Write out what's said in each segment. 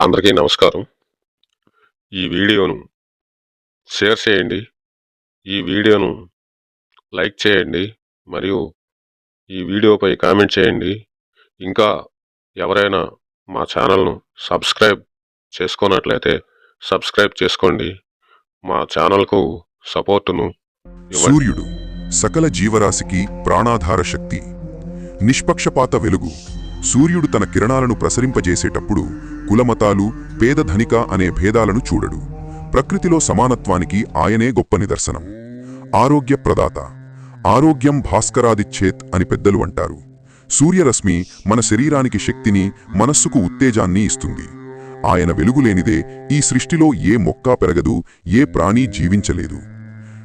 అందరికీ నమస్కారం. ఈ వీడియోను షేర్ చేయండి. ఈ వీడియోను లైక్ చేయండి. మరియు ఈ వీడియోపై కామెంట్ చేయండి. ఇంకా ఎవరైనా మా ఛానల్ను సబ్స్క్రైబ్ చేసుకున్నట్లయితే సబ్స్క్రైబ్ చేసుకోండి. మా ఛానల్కు సపోర్టును సూర్యుడు సకల జీవరాశికి ప్రాణాధార శక్తి. నిష్పక్షపాత వెలుగు. సూర్యుడు తన కిరణాలను ప్రసరింపజేసేటప్పుడు కులమతాలు పేద ధనిక అనే భేదాలను చూడడు. ప్రకృతిలో సమానత్వానికి ఆయనే గొప్ప నిదర్శనం. ఆరోగ్య ప్రదాత. ఆరోగ్యం భాస్కరాదిచ్చేత్ అని పెద్దలు అంటారు. సూర్యరశ్మి మన శరీరానికి శక్తిని మనస్సుకు ఉత్తేజాన్ని ఇస్తుంది. ఆయన వెలుగులేనిదే ఈ సృష్టిలో ఏ మొక్క పెరగదు ఏ ప్రాణి జీవించలేదు.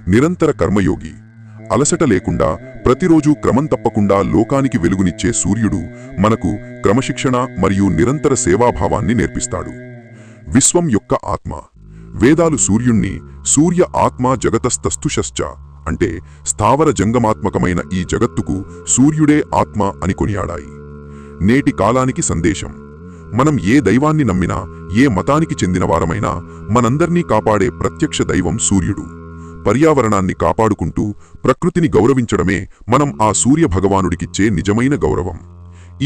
నిరంతర కర్మయోగి. అలసట లేకుండా ప్రతిరోజూ క్రమం తప్పకుండా లోకానికి వెలుగునిచ్చే సూర్యుడు మనకు క్రమశిక్షణ మరియు నిరంతర సేవాభావాన్ని నేర్పిస్తాడు. విశ్వం యొక్క ఆత్మ. వేదాలు సూర్యుణ్ణి సూర్య ఆత్మ జగతస్తస్తుషశ్చ అంటే స్థావర జంగమాత్మకమైన ఈ జగత్తుకు సూర్యుడే ఆత్మ అని కొనియాడాయి. నేటి కాలానికి సందేశం. మనం ఏ దైవాన్ని నమ్మినా ఏ మతానికి చెందినవారమైనా మనందర్నీ కాపాడే ప్రత్యక్ష దైవం సూర్యుడు. పర్యావరణాన్ని కాపాడుకుంటూ ప్రకృతిని గౌరవించడమే మనం ఆ సూర్య భగవానుడికిచ్చే నిజమైన గౌరవం.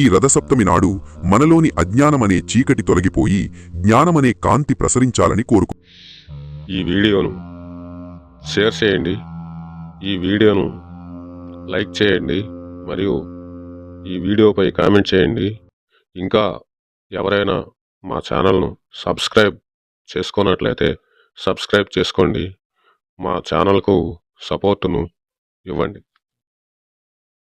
ఈ రథసప్తమి నాడు మనలోని అజ్ఞానమనే చీకటి తొలగిపోయి జ్ఞానమనే కాంతి ప్రసరించాలని కోరుకు ఈ వీడియోను షేర్ చేయండి. ఈ వీడియోను లైక్ చేయండి మరియు ఈ వీడియోపై కామెంట్ చేయండి. ఇంకా ఎవరైనా మా ఛానల్ను సబ్స్క్రైబ్ చేసుకున్నట్లయితే సబ్స్క్రైబ్ చేసుకోండి. మా ఛానల్కు సపోర్టును ఇవ్వండి.